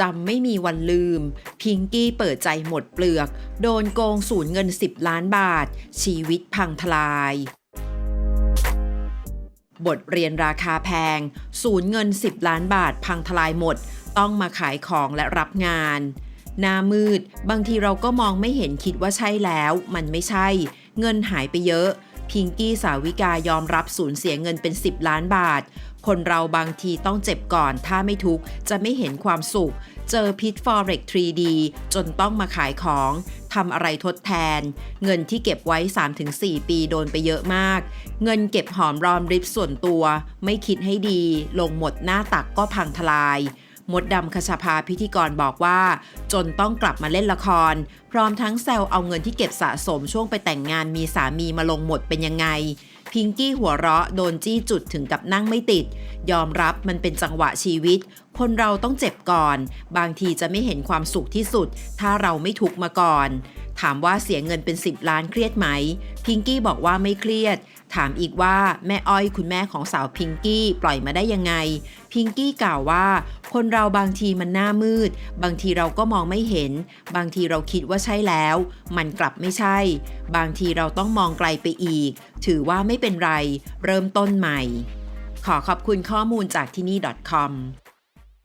จำไม่มีวันลืม พิงกี้เปิดใจหมดเปลือก โดนโกงสูญเงิน 10 ล้านบาท ชีวิตพังทลาย บทเรียนราคาแพง สูญเงิน 10 ล้านบาทพังทลายหมด ต้องมาขายของและรับงานหน้ามืด บางทีเราก็มองไม่เห็นคิดว่าใช่แล้ว มันไม่ใช่ เงินหายไปเยอะ พิงกี้สาวิกายอมรับสูญเสียเงินเป็น 10 ล้านบาท คนเราบางทีต้องเจ็บก่อน ถ้าไม่ทุกข์จะไม่เห็นความสุข เจอพิษ Forex 3D จนต้องมาขายของทำอะไรทดแทน เงินที่เก็บไว้ 3-4 ปีโดนไปเยอะมาก เงินเก็บหอมรอมริบส่วนตัว ไม่คิดให้ดี ลงหมดหน้าตักก็พังทลาย มดดำคชาภาพิธีกรบอกว่า จนต้องกลับมาเล่นละคร พร้อมทั้งแซวเอาเงินที่เก็บสะสมช่วงไปแต่งงานมีสามีมาลงหมดเป็นยังไง พิงกี้หัวเราะโดนจี้จุดถึงกับนั่งไม่ติด ยอมรับมันเป็นจังหวะชีวิต คนเราต้องเจ็บก่อน บางทีจะไม่เห็นความสุขที่สุด ถ้าเราไม่ทุกมาก่อน ถามว่าเสียเงินเป็น 10 ล้านเครียดไหม พิงกี้บอกว่าไม่เครียด ถามอีกว่าแม่อ้อยคุณแม่ของสาวพิงกี้ปล่อยมาได้ยังไง พิงกี้กล่าวว่า คนเราบางทีมันหน้ามืด บางทีเราก็มองไม่เห็น บางทีเราคิดว่าใช่แล้ว มันกลับไม่ใช่ บางทีเราต้องมองไกลไปอีก ถือว่าไม่เป็นไร เริ่มต้นใหม่ ขอขอบคุณข้อมูลจากที่นี่ .com